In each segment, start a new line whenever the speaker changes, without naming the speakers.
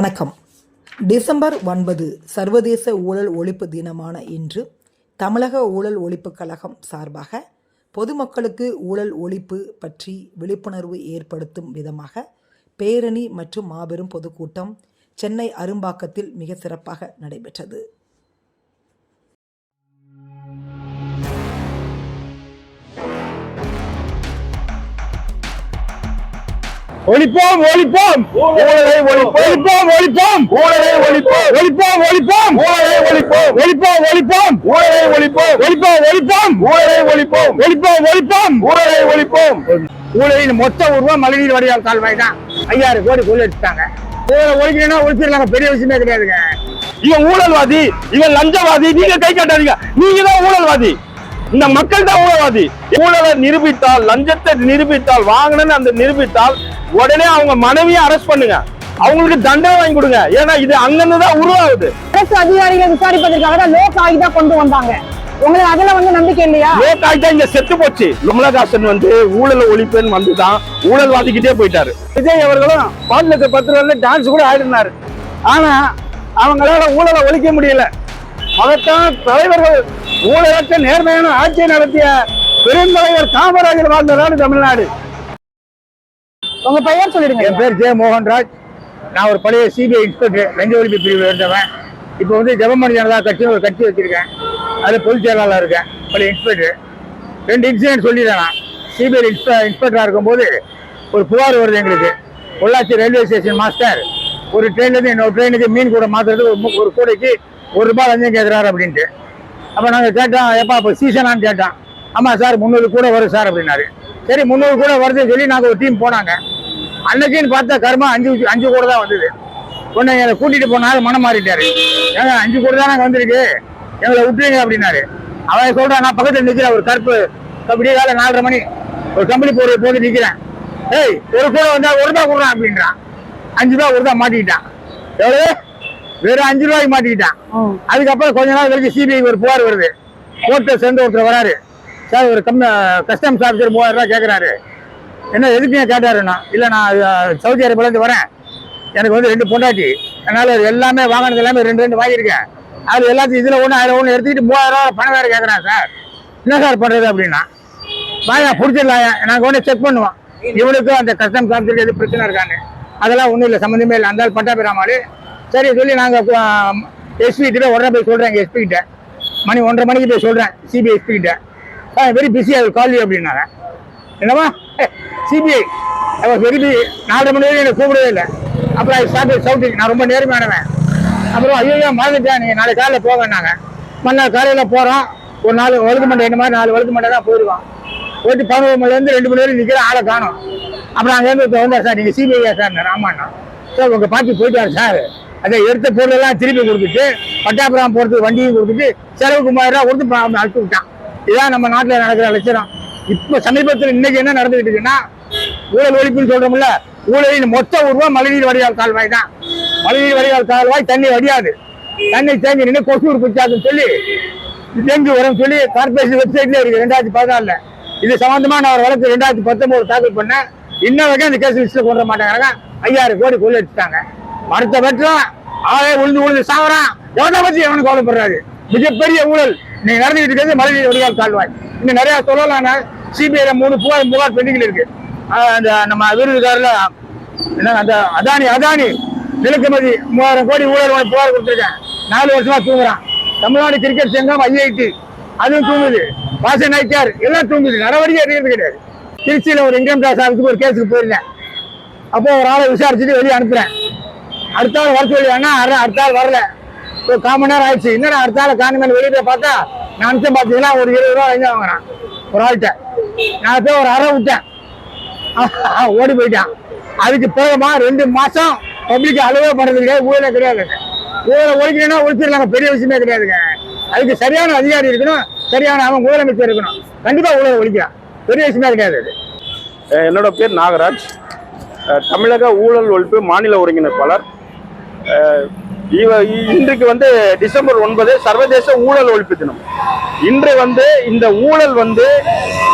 வணக்கம். டிசம்பர் ஒன்பது சர்வதேச ஊழல் ஒழிப்பு தினமான இன்று தமிழக ஊழல் ஒழிப்பு கழகம் சார்பாக பொதுமக்களுக்கு ஊழல் ஒழிப்பு பற்றி விழிப்புணர்வு ஏற்படுத்தும் விதமாக பேரணி மற்றும் மாபெரும் பொதுக்கூட்டம் சென்னை அரும்பாக்கத்தில் மிக சிறப்பாக நடைபெற்றது.
ஒழிப்போம் ஒழிப்போம். ஊழலை ஒழிப்போம். ஒழிப்போம் ஊழலை ஒழிப்போம். ஒழிப்போம் ஒழிப்போம். ஊழலை ஒழிப்போம். ஒழிப்போம் ஒழிப்போம். ஊழலை ஒழிப்போம். ஒழிப்போம் ஒழிப்போம். ஊழலை ஒழிப்போம். ஒழிப்போம் ஒழிப்போம். ஊழலை ஒழிப்போம். ஊழலின் மொத்த உருவம் மழைநீர் வடிகால் கால்வாய் தான். ஐயாயிரம் கோடி கொள்ளை எடுத்துட்டாங்க. ஊழலை ஒழிக்கணும்னா ஒழிச்சிடலாங்க. பெரிய விஷயமே கிடையாதுங்க. இவன் ஊழல்வாதி இவன் லஞ்சவாதி. நீங்க கை காட்டாதீங்க. நீங்க தான் ஊழல்வாதி. இந்த மக்கள் தான் ஊழல்வாதி. ஊழலை நிரூபித்தால் லஞ்சத்தை நிரூபித்தால் வாங்கினு அந்த நிரூபித்தால் உடனே அவங்க மனைவியை அரெஸ்ட் பண்ணுங்க. அவங்களுக்கு தண்டனை வாங்கி கொடுங்க. ஏன்னா இது அங்கிருந்து தான் உருவாகுது.
அரசு அதிகாரிகள் விசாரிப்பதற்காக தான் லோக் ஆகி தான் கொண்டு வந்தாங்க. உங்களுக்கு அதுல வந்து நம்பிக்கை இல்லையா?
லோக்காய் தான் இங்க செத்து போச்சு. கமலஹாசன் வந்து ஊழல் ஒழிப்பேன்னு வந்துதான் ஊழல்வாதிக்கிட்டே போயிட்டாரு. விஜய் அவர்களும் பாடலுக்கு பத்து ரூபாய்ல டான்ஸ் கூட ஆடினாரு. ஆனா அவங்களால ஊழலை ஒழிக்க முடியல. மகத்தான் தலைவர்கள் ஊழலற்ற நேர்மையான ஆட்சியை நடத்திய பெருந்தலைவர் காமராஜர் வாழ்ந்த நாடு தமிழ்நாடு.
உங்க பெயர் சொல்லிடுங்க.
என் பேர் ஜே மோகன்ராஜ். நான் ஒரு பழைய சிபிஐ இன்ஸ்பெக்டர் லஞ்ச ஒழிப்பு பிரிவு இருந்தவன். இப்போ வந்து ஜெபமணி ஜனதா கட்சின்னு ஒரு கட்சி வச்சிருக்கேன். அதில் பொதுச் செயலாளர் இருக்கேன் பழைய இன்ஸ்பெக்டர். ரெண்டு இன்சிடென்ட் சொல்லிடுறேன் நான். சிபிஐ இன்ஸ்பெ இன்ஸ்பெக்டராக இருக்கும்போது ஒரு புகார் வருது எங்களுக்கு. பொள்ளாச்சி ரயில்வே ஸ்டேஷன் மாஸ்டர் ஒரு ட்ரெயின்லேருந்து இன்னொரு ட்ரெயினுக்கு மீன் கூட மாற்றுறது ஒரு ஒரு கூடைக்கு ஒரு ரூபாய் லஞ்சம் கேட்குறாரு அப்படின்ட்டு. அப்போ நாங்கள் கேட்டோம் எப்பா இப்போ சீசனான்னு கேட்டோம். ஆமாம் சார் முந்நூறு கூட வரும் சார் அப்படின்னாரு. சரி முந்நூறு கூட வருதுன்னு சொல்லி நாங்கள் ஒரு டீம் போனாங்க. அன்னைக்குன்னு பார்த்தா கர்மா அஞ்சு அஞ்சு கூட தான் வந்தது. உடனே எங்களை கூட்டிட்டு போனாரு மனம் மாறிட்டாரு. ஏங்க அஞ்சு கூட தான் நாங்கள் வந்திருக்கு? எங்களை விட்டுருங்க அப்படின்னாரு. அவன் சொல்றான் நான் பக்கத்தில் நிற்கிறேன் ஒரு கருப்பு விடிய காலை நாலரை மணி. ஒரு கம்பெனி போற போது நிற்கிறேன் ஏய் ஒரு கூட வந்தா ஒரு ரூபா கொடுறான் அப்படின்றான். அஞ்சு ரூபா ஒரு தான் மாட்டிக்கிட்டான். எவ்வளவு? வெறும் அஞ்சு ரூபாய்க்கு மாட்டிக்கிட்டான். அதுக்கப்புறம் கொஞ்ச நாள் கழிச்சு சிபிஐ ஒரு புகார் வருது. கோர்ட்டை சேர்ந்து ஒருத்தர் வராரு. சார் ஒரு கம் கஸ்டம்ஸ் ஆஃபீஸர் மூவாயிரம் கேட்குறாரு என்ன எதுக்கு கேட்டாருன்னா இல்லை நான் சவுதி அரேபியாலேருந்து வரேன். எனக்கு வந்து ரெண்டு பொண்டாட்டி. அதனால் எல்லாமே வாங்கினது எல்லாமே ரெண்டு ரெண்டு வாங்கியிருக்கேன். அது எல்லாத்தையும் இதில் ஒன்று அதில் ஒன்று எடுத்துக்கிட்டு மூவாயிரரூவா பணம் வேறு கேட்குறேன் சார். என்ன சார் பண்ணுறது அப்படின்னா வாயா பிடிச்சிடலாம் நாங்கள் ஒன்று செக் பண்ணுவோம். இவனுக்கு அந்த கஸ்டம்ஸ் ஆஃபீஸர் எது பிரச்சனை இருக்கான்னு. அதெல்லாம் ஒன்றும் இல்லை சம்மந்தமே இல்லை. அந்த பட்டா பெறாமல் சரி சொல்லி நாங்கள் எஸ்பி கிட்ட உடனே போய் சொல்கிறேன் எங்கள் எஸ்பி கிட்ட மணி ஒன்றரை மணிக்கு போய் சொல்கிறேன் சிபிஎஸ்பி கிட்ட வெரி பிஸி ஐ கால் அப்படின்னாங்க. என்னவா சிபிஐ வெரி பிஸி நாலரை மணி வரைக்கும் எனக்கு கூப்பிடவே இல்லை. அப்புறம் ஐ ஸ்டார்ட் சவுட்டிங் நான் ரொம்ப நேர்மையானவன். அப்புறம் ஐயோ மறந்துட்டேன். நீங்கள் நாளைக்கு காலையில் போவேன்னாங்க மறுநாள் காலையில் போகிறோம் ஒரு நாலு வழுக்கு மண்டை என்ன மாதிரி நாலு வழுக்கு மண்டை தான் போயிடுவான். போயிட்டு பதினோரு மணிலேருந்து ரெண்டு மணி வரைக்கும் நிற்கிற ஆளை காணும். அப்புறம் அங்கேருந்து ஒருத்தர் சார் நீங்கள் சிபிஐயா சார்? ஆமாண்ணா. சார் உங்கள் பாட்டி போயிட்டார் சார். அதை எடுத்த பொருளெல்லாம் திருப்பி கொடுத்துட்டு பட்டாபுரம் போகிறதுக்கு வண்டியும் கொடுத்துட்டு செலவுக்கு மூவாயிரம் ரூபா கொடுத்து பா- விட்டான் இதான் நம்ம நாட்டில் நடக்கிற லட்சணம். இப்போ சமீபத்தில் இன்னைக்கு என்ன நடந்துகிட்டு இருக்குன்னா ஊழல் ஒழிப்புன்னு சொல்றோம்ல ஊழலின் மொத்த உருவம் மழைநீர் வடிகால் கால்வாய் தான். மழைநீர் வடிகால் கால்வாய் தண்ணி வடியாது. தண்ணி தேங்கி நின்று கொசு பிடிச்சாதுன்னு சொல்லி டெங்கு வரும் சொல்லி கார்பரேஷன் வெப்சைட்ல இருக்கு ரெண்டாயிரத்தி பதினாலுல. இது சம்பந்தமா நான் ஒரு வழக்கு ரெண்டாயிரத்தி பத்தொன்பது தாக்கல் பண்ணேன். இன்ன வரைக்கும் இந்த கேஸ் லிஸ்ட்ல கொண்டு வர ஐயாயிரம் கோடி கொள்ளை வச்சுட்டாங்க அடுத்த பட்சம் ஆளே உழுந்து உழுந்து சாவறான். எவனை பத்தி எவனும் கவலைப்படுறாரு மிகப்பெரிய ஊழல். நீங்க நடந்துகிட்டு இருக்கிறது மழைநீர் வடிகால் கால்வாய் இன்னும் நிறைய சொல்லலாம் சிபிஐல மூணு புகார் புகார் பெண்டிங்ல இருக்கு. அந்த நம்ம விருதுகாரில் என்ன அந்த அதானி அதானி நிலக்குமதி மூவாயிரம் கோடி ஊழல் புகார் கொடுத்துருக்கேன் நாலு வருஷமா தூங்குறான். தமிழ்நாடு கிரிக்கெட் சங்கம் ஐஐடி அதுவும் தூங்குது. வாச நாய்க்கார் எல்லாம் தூங்குது. நடவடிக்கை எடுக்கிறது கிடையாது. திருச்சியில் ஒரு இன்கம் டேக்ஸ் ஆஃபீஸுக்கு ஒரு கேஸுக்கு போயிருந்தேன். அப்போ ஒரு ஆளை விசாரிச்சுட்டு வெளியே அனுப்புறேன். அடுத்த ஆள் வர சொல்லி அண்ணா அடுத்த ஆள் வரல. ஒரு கால் மணி நேரம் ஆயிடுச்சு. என்னடா அடுத்த ஆள் காணுமே வெளியே பார்த்தா நான் நிமிஷம் பார்த்தீங்கன்னா ஒரு இருபது ரூபா வாங்கி வாங்குறான். ஒரு ஆள்கிட்ட. நான் போய் ஒரு அரை விட்டேன். ஓடி போயிட்டான். அதுக்கு போகமா ரெண்டு மாசம் பப்ளிக் அளவே பண்றது கிடையாது ஊழல கிடையாதுங்க ஊழலை ஒழிக்கணும்னா ஒழிச்சிடலாங்க பெரிய விஷயமே கிடையாதுங்க. அதுக்கு சரியான அதிகாரி இருக்கணும் சரியான அவன் முதலமைச்சர் இருக்கணும். கண்டிப்பா ஊழலை ஒழிக்கிறான் பெரிய விஷயமே கிடையாது அது.
என்னோட பேர் நாகராஜ். தமிழக ஊழல் ஒழிப்பு மாநில ஒருங்கிணைப்பாளர். இவ- இன்றைக்கு வந்து டிசம்பர் ஒன்பது சர்வதேச ஊழல் ஒழிப்பு தினம். இன்று வந்து இந்த ஊழல் வந்து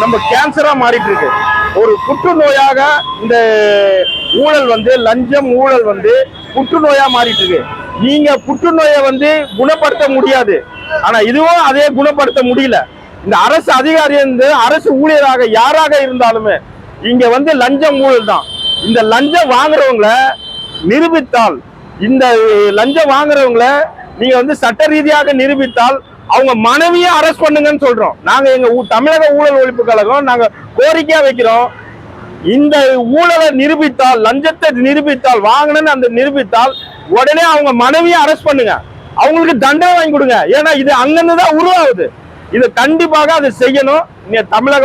நம்ம கேன்சரா மாறிட்டு இருக்கு ஒரு புற்றுநோயாக இந்த ஊழல் வந்து லஞ்சம் ஊழல் வந்து புற்றுநோயா மாறிட்டு இருக்கு நீங்க புற்றுநோயை வந்து குணப்படுத்த முடியாது. ஆனா இதுவும் அதே குணப்படுத்த முடியல. இந்த அரசு அதிகாரி இருந்து அரசு ஊழியராக யாராக இருந்தாலுமே இங்க வந்து லஞ்சம் ஊழல் தான். இந்த லஞ்சம் வாங்குறவங்களை நிரூபித்தால் இந்த லஞ்சம் வாங்குறவங்கள நீங்க வந்து சட்ட ரீதியாக நிரூபித்தால் அவங்க மனைவியை அரெஸ்ட் பண்ணுங்கன்னு சொல்றோம். நாங்க எங்க ஊ- தமிழக ஊழல் ஒழிப்பு கழகம் நாங்க கோரிக்கையா வைக்கிறோம். இந்த ஊழலை நிரூபித்தால் லஞ்சத்தை நிரூபித்தால் வாங்கினேன்னு அந்த நிரூபித்தால் உடனே அவங்க மனைவியை அரெஸ்ட் பண்ணுங்க. அவங்களுக்கு தண்டனை வாங்கி கொடுங்க. ஏன்னா இது அங்கிருந்து தான் உருவாகுது. இது கண்டிப்பாக அது செய்யணும். இங்க தமிழக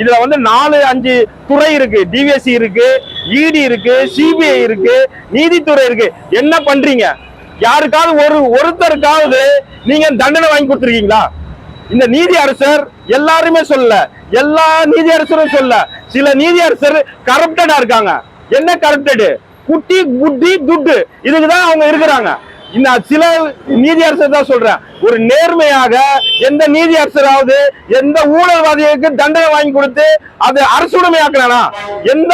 இதுல வந்து நாலு அஞ்சு துறை இருக்கு. டிவிஎஸ்சி இருக்கு இடி இருக்கு சிபிஐ இருக்கு நீதித்துறை இருக்கு. என்ன பண்றீங்க? யாருக்காவது ஒரு ஒருத்தருக்காவது நீங்க தண்டனை வாங்கி கொடுத்துருக்கீங்களா? இந்த நீதி அரசர் எல்லாருமே சொல்ல எல்லா நீதி அரசரும் சொல்ல சில நீதி அரசர் கரப்டடா இருக்காங்க. என்ன கரப்டடு குட்டி குட்டி துட்டு. இதுக்கு தான் அவங்க இருக்கிறாங்க. இந்த சில நீதியரசர் தான் சொல்றேன். ஒரு நேர்மையாக எந்த நீதி அரசராவது எந்த ஊழல்வாதிகளுக்கு தண்டனை வாங்கி கொடுத்து அது அரசுடைமையாக்குறானா? எந்த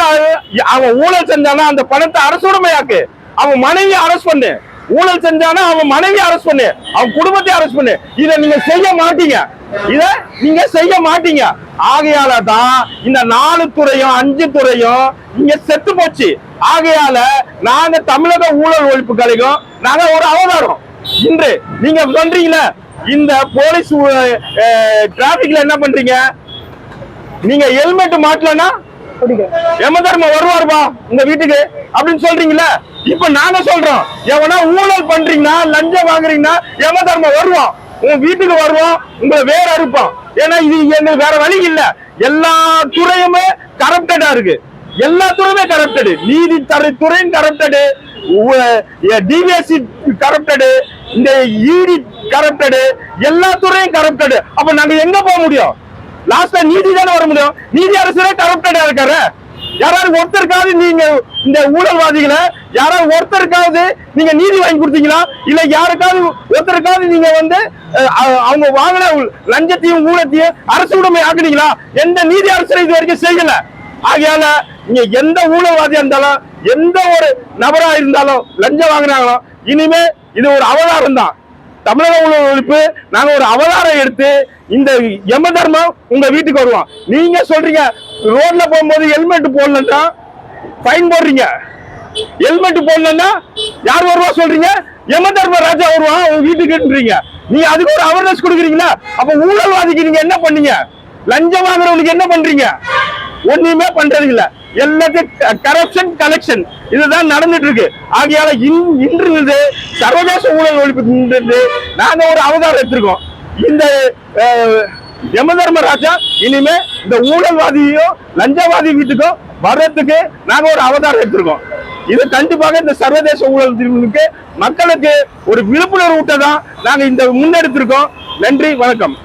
அவன் ஊழல் செஞ்சானா அந்த பணத்தை அரசுடைமையாக்கு. அவன் மனைவி அரசு பண்ணு. ஊழல் செஞ்சானா அவன் மனைவி அரெஸ்ட் பண்ணு. அவன் குடும்பத்தை அரெஸ்ட் பண்ணு. இத நீங்க செய்ய மாட்டீங்க. இத நீங்க செய்ய மாட்டீங்க. ஆகையால தான் இந்த நாலு துறையும் அஞ்சு துறையும் இங்க செத்து போச்சு. ஆகையால நாங்க தமிழக ஊழல் ஒழிப்பு கலைக்கும் நாங்க ஒரு அவதாரம். இன்று நீங்க சொல்றீங்களே இந்த போலீஸ் டிராபிக்ல என்ன பண்றீங்க? நீங்க ஹெல்மெட் மாட்டலன்னா எமதர்ம வருவாருப்பா இந்த வீட்டுக்கு அப்படின்னு சொல்றீங்களா இப்ப நாங்க சொல்றோம் எவனா ஊழல் பண்றீங்கன்னா லஞ்சம் வாங்குறீங்கன்னா எமதர்ம வருவான். உங்க வீட்டுக்கு வருவோம் உங்களை வேற அறுப்போம் ஏன்னா இது எங்களுக்கு வேற வழி இல்ல. எல்லா துறையுமே கரப்டடா இருக்கு. எல்லா துறையுமே கரப்டடு நீதித்துறை துறையும் கரப்டடு டிவிஎஸ்சி கரப்டடு இந்த இடி கரப்டடு எல்லா துறையும் கரப்டடு அப்ப நாங்க எங்க போக முடியும்? லாஸ்ட்ல நீதி தானே வர முடியும்? நீதி அரசரே கரப்டடா இருக்காரு. யாராவது ஒருத்தருக்காவது நீங்க இந்த ஊழல்வாதிகளை யாராவது ஒருத்தருக்காவது நீங்க நீதி வாங்கி கொடுத்தீங்களா? இல்ல யாருக்காவது ஒருத்தருக்காவது நீங்க வந்து அவங்க வாங்கின லஞ்சத்தையும் ஊழத்தையும் அரசு உடைமை ஆக்குனீங்களா? எந்த நீதி அரசரை இது வரைக்கும் செய்யல. ஆகையால நீங்க எந்த ஊழல்வாதியா இருந்தாலும் எந்த ஒரு நபரா இருந்தாலும் லஞ்சம் வாங்கினாங்களோ இனிமே இது ஒரு அவதாரம் தான். தமிழக உணவு ஒழிப்பு நாங்க ஒரு அவதாரம் எடுத்து இந்த யம தர்மம் உங்க வீட்டுக்கு வருவோம் நீங்க சொல்றீங்க ரோட்ல போகும்போது ஹெல்மெட் போடலன்னா ஃபைன் போடுறீங்க. ஹெல்மெட் போடலன்னா யார் வருவா சொல்றீங்க? யம தர்ம ராஜா வருவான் உங்க வீட்டுக்குன்றீங்க. நீங்க அதுக்கு ஒரு அவேர்னஸ் கொடுக்குறீங்களா? அப்ப ஊழல்வாதிக்கு நீங்க என்ன பண்ணீங்க? லஞ்சம் வாங்குறவனுக்கு என்ன பண்றீங்க? ஒண்ணுமே பண்றது இல்லை எல்லாத்தையும் கரப்ஷன் கலெக்ஷன் இதுதான் நடந்துட்டு இருக்கு ஆகையால இன்- இன்று சர்வதேச ஊழல் ஒழிப்பு நாங்க ஒரு அவதாரம் எடுத்திருக்கோம். இந்த யம தர்மராஜா இனிமே இந்த ஊழல்வாதியோ லஞ்சவாதி வீட்டுக்கோ வர்றதுக்கு நாங்க ஒரு அவதாரம் எடுத்திருக்கோம். இது கண்டிப்பாக இந்த சர்வதேச ஊழல் தீர்வுக்கு மக்களுக்கு ஒரு விழிப்புணர்வு ஊட்டதான் நாங்க இந்த முன்னெடுத்திருக்கோம். நன்றி வணக்கம்.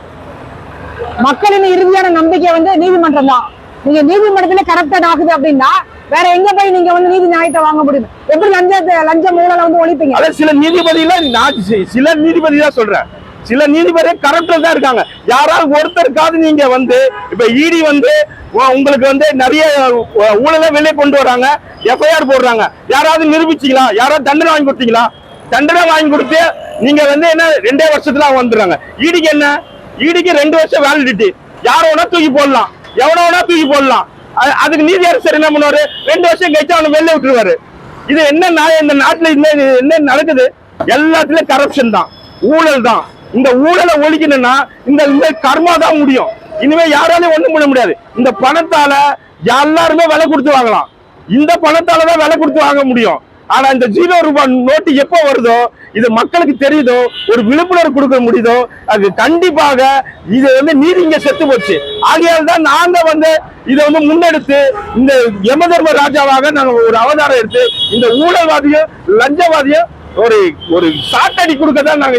மக்களின் இறுதியான நம்பிக்கை வந்து நீதிமன்றம் தான். நீங்க நீதிமன்றத்துல கரப்டட் ஆகுது அப்படின்னா வேற எங்க போய் நீங்க வந்து நீதி நியாயத்தை வாங்க முடியும்? எப்படி லஞ்சத்தை லஞ்ச மூலம் வந்து ஒழிப்பீங்க?
அதாவது சில நீதிபதியில நான் சில நீதிபதி தான் சொல்றேன். சில நீதிபதி கரப்டர் தான் இருக்காங்க. யாராவது ஒருத்தருக்காவது நீங்க வந்து இப்ப இடி வந்து உங்களுக்கு வந்து நிறைய ஊழலை வெளியே கொண்டு வராங்க. எஃப்ஐஆர் போடுறாங்க. யாராவது நிரூபிச்சிங்களா? யாராவது தண்டனை வாங்கி கொடுத்தீங்களா? தண்டனை வாங்கி கொடுத்து நீங்க வந்து என்ன ரெண்டே வருஷத்துல வந்துடுறாங்க. ஈடிக்கு என்ன? ஈடிக்கு ரெண்டு வருஷம் வேலிடிட்டி யாரோட தூக்கி போடலாம். எவனவனா தூக்கி போடலாம். அதுக்கு நீதி அரசர் என்ன பண்ணுவாரு? ரெண்டு வருஷம் கழிச்சு அவனை வெளில விட்டுருவாரு. இது என்ன நியாயம்? இந்த நாட்டுல என்ன என்ன நடக்குது? எல்லாத்துலயும் கரப்ஷன் தான். ஊழல் தான். இந்த ஊழலை ஒழிக்கணும்னா இந்த இந்த கர்மா தான் முடியும். இனிமே யாராலையும் ஒண்ணும் பண்ண முடியாது. இந்த பணத்தால எல்லாருமே விலை கொடுத்து வாங்கலாம். இந்த பணத்தால தான் விலை கொடுத்து வாங்க முடியும். ஆனா இந்த ஜீரோ ரூபாய் நோட்டு எப்போ வருதோ இது மக்களுக்கு தெரியுதோ ஒரு விழிப்புணர்வு கொடுக்க முடியுதோ அது கண்டிப்பாக இது வந்து நீதி இங்க செத்து போச்சு. ஆகையால் தான் நாங்க வந்து இதை வந்து முன்னெடுத்து இந்த யமதர்ம ராஜாவாக நாங்க ஒரு அவதாரம் எடுத்து இந்த ஊழல்வாதியும் லஞ்சவாதியும் ஒரு ஒரு சாட்டடி கொடுக்க தான் நாங்க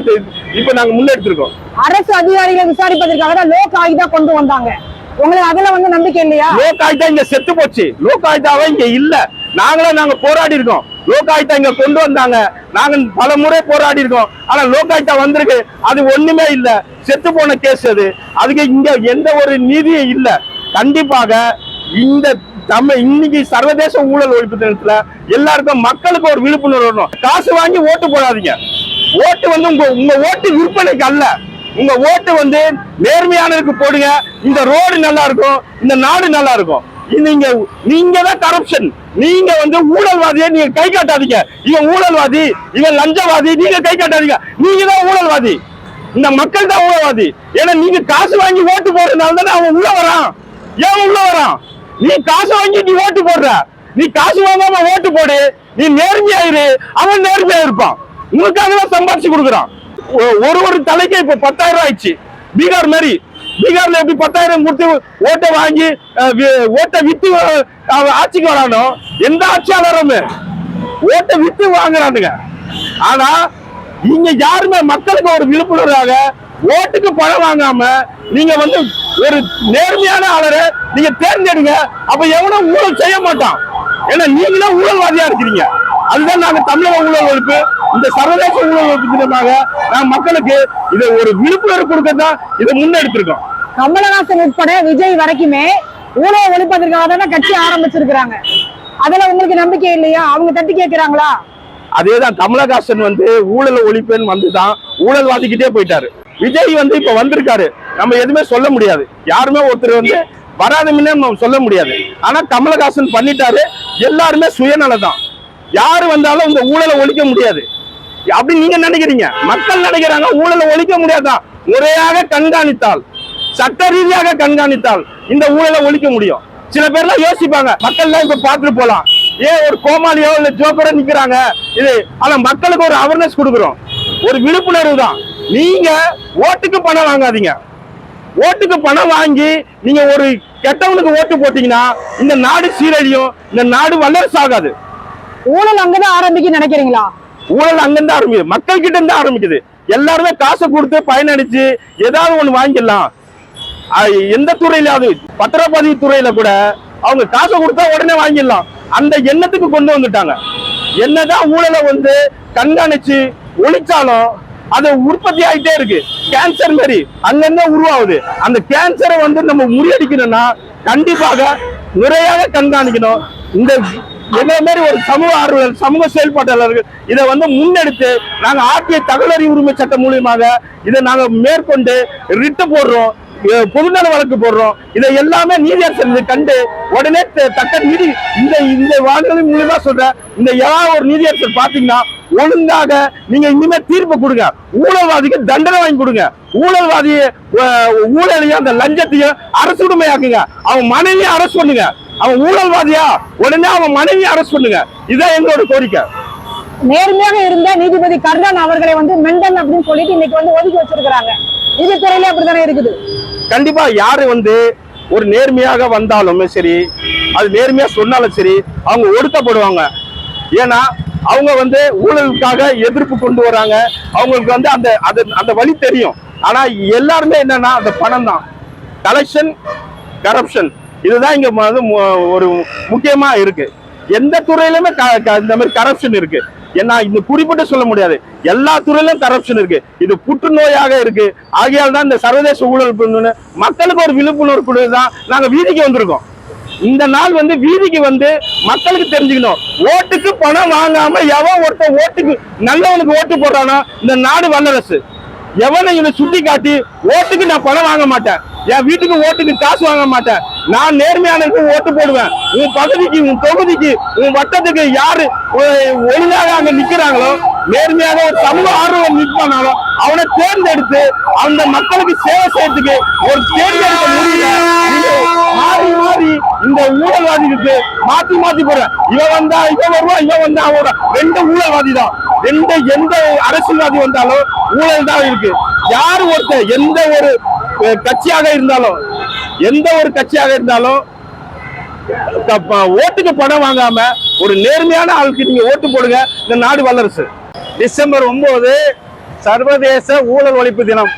இப்ப நாங்க முன்னெடுத்திருக்கோம்.
அரசு அதிகாரிகளை விசாரிப்பதற்காக தான் லோக் ஆயுதா கொண்டு வந்தாங்க. உங்களுக்கு அதுல வந்து நம்பிக்கை இல்லையா?
லோக் ஆயுதா இங்க செத்து போச்சு. லோக் ஆயுதாவே இங்க இல்ல. நாங்களும் நாங்க போராடி இருக்கோம். லோகாயுத்தா இங்க கொண்டு வந்தாங்க. நாங்க பல முறை போராடி இருக்கோம். ஆனா லோகாயுத்தா வந்திருக்கு. அது ஒண்ணுமே இல்ல. செத்து போன கேஸ் அது. அதுக்கு இங்க எந்த ஒரு நீதியும் இல்ல. கண்டிப்பாக இந்த நம்ம இன்னைக்கு சர்வதேச ஊழல் ஒழிப்பு தினத்துல எல்லாருக்கும் மக்களுக்கு ஒரு விழிப்புணர்வு வரணும். காசு வாங்கி ஓட்டு போடாதீங்க. ஓட்டு வந்து உங்க உங்க ஓட்டு விற்பனைக்கு அல்ல. உங்க ஓட்டு வந்து நேர்மையானதுக்கு போடுங்க. இந்த ரோடு நல்லா இருக்கும். இந்த நாடு நல்லா இருக்கும். நீங்க நீங்க தான் கரப்ஷன் நீங்க வந்து ஊழல்வாதியை நீங்க கை காட்டாதீங்க. இவன் ஊழல்வாதி இவன் லஞ்சவாதி நீங்க கை காட்டாதீங்க. நீங்க தான் ஊழல்வாதி. இந்த மக்கள் தான் ஊழல்வாதி. ஏன்னா நீங்க காசு வாங்கி ஓட்டு போடுறதுனால தானே அவன் உள்ள வரான். ஏன் உள்ள வரான்? நீ காசு வாங்கி நீ ஓட்டு போடுற. நீ காசு வாங்காம ஓட்டு போடு. நீ நேர்மையாயிரு அவன் நேர்மையா இருப்பான். உனக்காக தான் சம்பாதிச்சு கொடுக்குறான் ஒரு ஒரு தலைக்கு இப்ப பத்தாயிரம் ரூபாய் ஆயிடுச்சு. பீகார் மாதிரி. பீகார்ல எப்படி பத்தாயிரம் கொடுத்து ஓட்டை வாங்கி ஓட்டை வித்து ஆட்சிக்கு வரானோ? எந்த ஆட்சியாளருமே ஓட்டை வித்து வாங்குறானுங்க. ஆனா இங்க யாருமே மக்களுக்கு ஒரு விழிப்புணர்வாக ஓட்டுக்கு பணம் வாங்காம நீங்க வந்து ஒரு நேர்மையான ஆளரை நீங்க தேர்ந்தெடுங்க. அப்ப எவனும் ஊழல் செய்ய மாட்டான். ஏன்னா நீங்களும் ஊழல்வாதியா இருக்கிறீங்க. அதுதான் நாங்க தமிழக ஊழல் ஒழிப்பு. இந்த சர்வதேச ஊழல் ஒழிப்பு தினமாக நாங்க மக்களுக்கு இதை ஒரு விழிப்புணர்வு கொடுக்க தான் இதை முன்னெடுத்திருக்கோம்.
கமலஹாசன் உட்பட விஜய் வரைக்குமே ஊழல் ஒழிப்பதற்காக தானே கட்சி ஆரம்பிச்சிருக்கிறாங்க. அதுல உங்களுக்கு நம்பிக்கை இல்லையா? அவங்க தட்டி கேட்கிறாங்களா?
அதேதான் கமலஹாசன் வந்து ஊழல் ஒழிப்பேன்னு வந்துதான் ஊழல்வாதிக்கிட்டே போயிட்டாரு. விஜய் வந்து இப்ப வந்திருக்காரு. நம்ம எதுவுமே சொல்ல முடியாது. யாருமே ஒருத்தர் வந்து வராத முன்னே நம்ம சொல்ல முடியாது. ஆனா கமலஹாசன் பண்ணிட்டாரு. எல்லாருமே சுயநலம் தான் யாரு வந்தாலும் இந்த ஊழலை ஒழிக்க முடியாது. அப்படி நீங்க நினைக்கிறீங்க? மக்கள் நினைக்கிறாங்க ஊழலை ஒழிக்க முடியாதான் முறையாக கண்காணித்தால் சட்ட ரீதியாக கண்காணித்தால் இந்த ஊழலை ஒழிக்க முடியும். சில பேர்லாம் யோசிப்பாங்க மக்கள்லாம் இப்ப பார்த்துட்டு போலாம். ஏன் ஒரு கோமாளியோ இல்ல ஜோக்கரோ நிக்கிறாங்க. இது ஆனா மக்களுக்கு ஒரு அவேர்னஸ் கொடுக்குறோம். ஒரு விழிப்புணர்வு தான். நீங்க ஓட்டுக்கு பணம் வாங்காதீங்க. ஓட்டுக்கு பணம் வாங்கி நீங்க ஒரு கெட்டவனுக்கு ஓட்டு போட்டீங்கன்னா இந்த நாடு சீரழியும் இந்த நாடு வல்லரசு ஆகாது.
ஊழல் அங்கதான் ஆரம்பிக்க நினைக்கிறீங்களா?
ஊழல் அங்கிருந்து ஆரம்பிக்குது. மக்கள் கிட்ட இருந்து ஆரம்பிக்குது. எல்லாருமே காசை கொடுத்து பயனடிச்சு ஏதாவது ஒண்ணு வாங்கிடலாம். எந்த துறையிலாவது பத்திரப்பதிவு துறையில கூட அவங்க காசை கொடுத்தா உடனே வாங்கிடலாம். அந்த எண்ணத்துக்கு கொண்டு வந்துட்டாங்க. என்னதான் ஊழலை வந்து கண்காணிச்சு ஒழிச்சாலும் அது உற்பத்தி ஆகிட்டே இருக்கு. கேன்சர் மாதிரி அங்கிருந்து உருவாகுது. அந்த கேன்சரை வந்து நம்ம முறியடிக்கணும்னா கண்டிப்பாக முறையாக கண்காணிக்கணும். இந்த என்ன மாதிரி ஒரு சமூக ஆர்வலர் சமூக செயல்பாட்டாளர்கள் இதை வந்து முன்னெடுத்து நாங்க ஆர்டிஐ தகவலறி உரிமை சட்டம் மூலியமாக இதை நாங்க மேற்கொண்டு ரிட்டு போடுறோம் பொதுநல வழக்கு போடுறோம். இதை எல்லாமே நீதியரசர் கண்டு உடனே தக்க நீதி இந்த இந்த வாக்குகளின் மூலியமா சொல்றேன் இந்த ஏதாவது ஒரு நீதியரசர் பாத்தீங்கன்னா ஒழுங்காக நீங்க இனிமே தீர்ப்பு கொடுங்க. ஊழல்வாதிக்கு தண்டனை வாங்கி கொடுங்க. ஊழல்வாதியை ஊழலையும் அந்த லஞ்சத்தையும் அரசு உடைமையாக்குங்க. அவன் மனைவியை அரசு பண்ணுங்க. அவன் ஊழல்வாதியா? உடனே அவன் மனைவியை அரசு பண்ணுங்க இதான் எங்களோட கோரிக்கை.
நேர்மையாக இருந்த நீதிபதி கர்ணன் அவர்களை வந்து மெண்டன் அப்படின்னு சொல்லிட்டு இன்னைக்கு வந்து ஒதுக்கி வச்சிருக்கிறாங்க. நீதித்துறையில அப்படித்தானே இருக்குது?
கண்டிப்பா யாரு வந்து ஒரு நேர்மையாக வந்தாலுமே சரி அது நேர்மையா சொன்னாலும் சரி அவங்க ஒடுக்கப்படுவாங்க. ஏன்னா அவங்க வந்து ஊழலுக்காக எதிர்ப்பு கொண்டு வராங்க. அவங்களுக்கு வந்து அந்த அது அந்த வழி தெரியும். ஆனா எல்லாருமே என்னன்னா அந்த பணம் தான் கலெக்ஷன் கரப்ஷன் இதுதான் இங்க வந்து ஒரு முக்கியமா இருக்கு. எந்த துறையிலுமே க- க- இந்த மாதிரி கரப்ஷன் இருக்கு. ஏன்னா இது குறிப்பிட்டு சொல்ல முடியாது. எல்லா துறையிலும் கரப்ஷன் இருக்கு. இது புற்றுநோயாக இருக்கு. ஆகையால் தான் இந்த சர்வதேச ஊழல் மக்களுக்கு ஒரு விழிப்புணர்வு கொடுத்து தான் நாங்க வீதிக்கு வந்திருக்கோம். இந்த நாள் வந்து வீதிக்கு வந்து மக்களுக்கு தெரிஞ்சுக்கணும். ஓட்டுக்கு பணம் வாங்காம எவன் ஒருத்தன் ஓட்டுக்கு நல்லவனுக்கு ஓட்டு போடுறானோ இந்த நாடு வல்லரசு. எவனை இவனை சுட்டி காட்டி ஓட்டுக்கு நான் பணம் வாங்க மாட்டேன். என் வீட்டுக்கு ஓட்டுக்கு காசு வாங்க மாட்டேன். நான் நேர்மையானதுக்கு ஓட்டு போடுவேன். உன் பகுதிக்கு உன் தொகுதிக்கு உன் வட்டத்துக்கு யாரு ஒழுங்காக அங்க நிக்கிறாங்களோ நேர்மையாக ஒரு சமூக ஆர்வம் நிற்பானாலும் அவனை தேர்ந்தெடுத்து அந்த மக்களுக்கு சேவை செய்யறதுக்கு ஒரு தேர்ந்தெடுக்க முடியல மாறி மாறி இந்த ஊழல்வாதிகளுக்கு மாத்தி மாத்தி போற இவன் வந்தா இவன் வருவான் இவன் வந்தா அவன் ரெண்டு ஊழல்வாதி தான் எந்த எந்த அரசியல்வாதி வந்தாலும் ஊழல் தான் இருக்கு. யார் ஒருத்தர் எந்த ஒரு கட்சியாக இருந்தாலும் எந்த ஒரு கட்சியாக இருந்தாலும் ஓட்டுக்கு பணம் வாங்காம ஒரு நேர்மையான ஆளுக்கு நீங்க ஓட்டு போடுங்க இந்த நாடு வல்லரசு. டிசம்பர் ஒன்பது சர்வதேச ஊழல் ஒழிப்பு தினம்.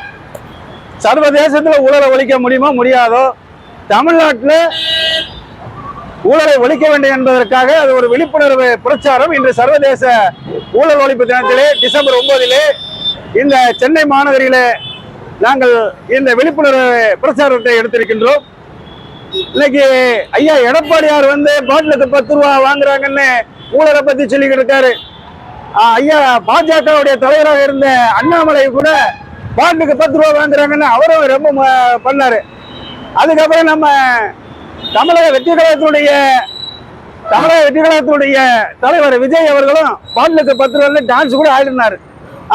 சர்வதேசத்துல ஊழலை ஒழிக்க முடியுமா முடியாதோ? தமிழ்நாட்டில் ஊழலை ஒழிக்க வேண்டும் என்பதற்காக அது ஒரு விழிப்புணர்வு பிரச்சாரம். இன்று சர்வதேச ஊழல் ஒழிப்பு தினத்திலே டிசம்பர் ஒன்பதிலே இந்த சென்னை மாநகரிலே நாங்கள் இந்த விழிப்புணர்வு பிரச்சாரத்தை எடுத்திருக்கின்றோம்.
இன்னைக்கு ஐயா எடப்பாடியார் வந்து பாட்டிலுக்கு பத்து ரூபா வாங்குறாங்கன்னு ஊழலை பத்தி சொல்லிக்கிட்டு இருக்காரு. ஐயா பாஜகவுடைய தலைவராக இருந்த அண்ணாமலை கூட பாட்டுக்கு பத்து ரூபா வாங்குறாங்கன்னு அவரும் ரொம்ப பண்ணாரு. அதுக்கப்புறம் நம்ம தமிழக வெற்றி கழகத்தினுடைய தமிழக வெற்றி கழகத்தினுடைய தலைவர் விஜய் அவர்களும் பாடலுக்கு பத்து ரூபாய் டான்ஸ் கூட ஆடினார்.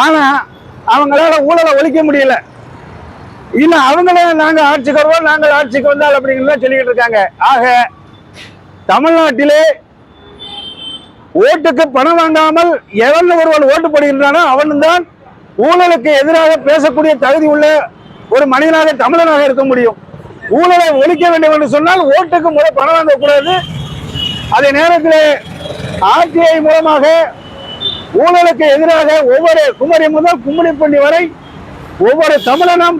ஆனா அவங்களால ஊழலை ஒழிக்க முடியல. இன்னும் அவங்களே நாங்கள் ஆட்சிக்கு வருவோம் நாங்கள் ஆட்சிக்கு வந்தால் அப்படிங்கிறத சொல்லிக்கிட்டு இருக்காங்க. ஆக தமிழ்நாட்டிலே ஓட்டுக்கு பணம் வாங்காமல் எவன் ஒருவன் ஓட்டு போடுகின்றானோ அவன்தான் ஊழலுக்கு எதிராக பேசக்கூடிய தகுதி உள்ள ஒரு மனிதனாக தமிழனாக இருக்க முடியும். ஊழலை ஒழிக்க வேண்டும் என்று சொன்னால் ஓட்டுக்கு முறை பணம் வாங்கக்கூடாது. அதே நேரத்தில் ஆர்டிஐ மூலமாக ஊழலுக்கு எதிராக ஒவ்வொரு குமரி முதல் கும்மிடிப்பள்ளி வரை ஒவ்வொரு தமிழனும்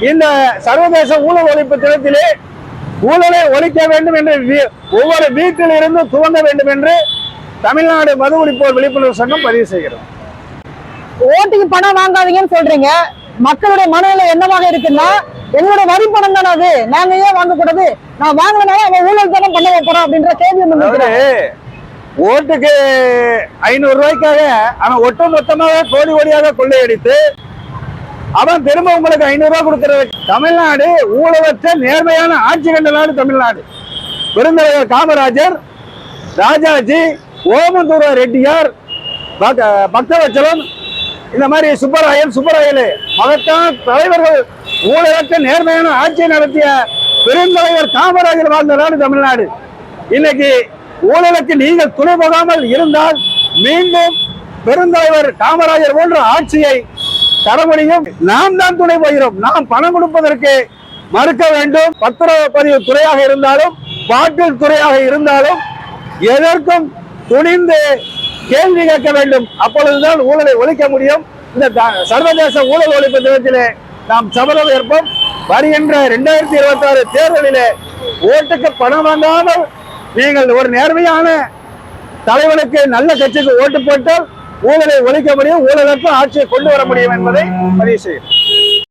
இந்த சர்வதேச ஊழல் ஒழிப்பு தினத்திலே ஊழலை ஒழிக்க வேண்டும் என்று வீ- ஒவ்வொரு வீட்டில் இருந்து துவங்க வேண்டும் என்று தமிழ்நாடு மது ஒழிப்போர் விழிப்புணர்வு சங்கம் பதிவு செய்கிறோம்
ஓட்டுக்கு பணம் வாங்காதீங்கன்னு சொல்றீங்க. மக்களுடைய மனநிலை என்னவாக இருக்குன்னா எங்களோட வரி பணம் தானே அது. நாங்க ஏன் வாங்கக்கூடாது? நான் வாங்கினால அவன் ஊழல் தானே பண்ண போறான் அப்படின்ற கேள்வி முன்வைக்கிறாங்க
ஓட்டுக்கு ஐநூறு ரூபாய்க்காக அவன் ஒட்டு மொத்தமாக கோடி கோடியாக கொள்ளையடித்து அவன் திரும்ப உங்களுக்கு ஐநூறு ரூபாய் கொடுக்கறது தமிழ்நாடு ஊழலற்ற நேர்மையான ஆட்சி கண்ட நாடு தமிழ்நாடு. பெருந்தலைவர் காமராஜர் ராஜாஜி ஓமந்தூர ரெட்டியார் பக்த- பக்தவச்சலம் இந்த மாதிரி சுப்பராயன் சுப்பராயலு. மகத்தான தலைவர்கள் ஊழலற்ற நேர்மையான ஆட்சியை நடத்திய பெருந்தலைவர் காமராஜர் வாழ்ந்த நாடு தமிழ்நாடு. இன்னைக்கு ஊழலுக்கு நீங்கள் துணை போகாமல் இருந்தால் மீண்டும் பெருந்தலைவர் காமராஜர் போன்ற ஆட்சியை தர முடியும் நாம் தான் துணை போகிறோம். நாம் பணம் கொடுப்பதற்கு மறுக்க வேண்டும். பத்திரப்பதிவு துறையாக இருந்தாலும் பாட்டில் துறையாக இருந்தாலும் எதற்கும் துணிந்து கேள்வி கேட்க வேண்டும். அப்பொழுதுதான் ஊழலை ஒழிக்க முடியும். இந்த சர்வதேச ஊழல் ஒழிப்பு தினத்திலே நாம் சபதம் ஏற்போம். வருகின்ற இரண்டாயிரத்தி இருபத்தி ஆறு தேர்தலிலே ஓட்டுக்கு பணம் வாங்காமல் நீங்கள் ஒரு நேர்மையான தலைவனுக்கு நல்ல கட்சிக்கு ஓட்டு போட்டால் ஊழலை ஒழிக்க முடியும். ஊழலுக்கு ஆட்சியை கொண்டு வர முடியும் என்பதை பதிவு செய்யும்